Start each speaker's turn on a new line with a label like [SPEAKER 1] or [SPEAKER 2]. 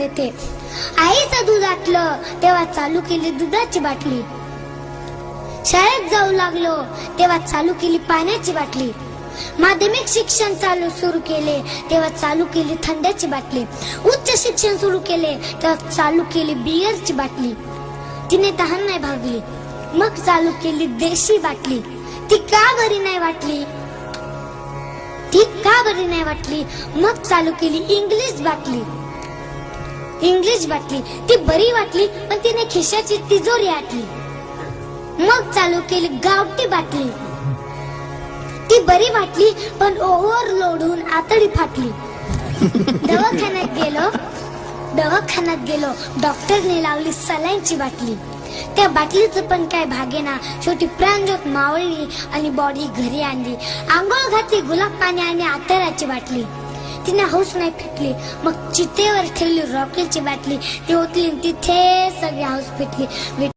[SPEAKER 1] देते. आईचं दूध आटलं तेव्हा चालू केली दुधाची बाटली. शाळेत जाऊ लागलो तेव्हा चालू केली पाण्याची बाटली. माध्यमिक शिक्षण चालू सुरू केले तेव्हा चालू केली थंड्याची बाटली. उच्च शिक्षण सुरू केले तेव्हा चालू केली बियरची बाटली. तिने तहान नाही भागली. मग चालू केली देशी बाटली. ती का बरी नाही वाटली? ती का बरी नाही वाटली? मग चालू केली इंग्लिश बाटली. इंग्लिश बाटली ती बरी वाटली पण तिने खिशाची तिजोरी आटली. मग चालू केली गावठी बाटली. ती बरी वाटली पण ओव्हरलोड होऊन आतडी फाटली. दवाखान्यात गेलो दवाखान्यात गेलो डॉक्टरने लावली सलाईनची बाटली. त्या बाटलीचं पण काय भागेना शेवटी प्राणज्योत मावळली आणि बॉडी घरी आणली. आंघोळ घातली गुलाब पाणी आणि आतराची बाटली. तिने हौस नाही फिटली. मग चितेवर ठेवली रॉकेलची बाटली ती ओतली तिथे सगळी हौस फिटली.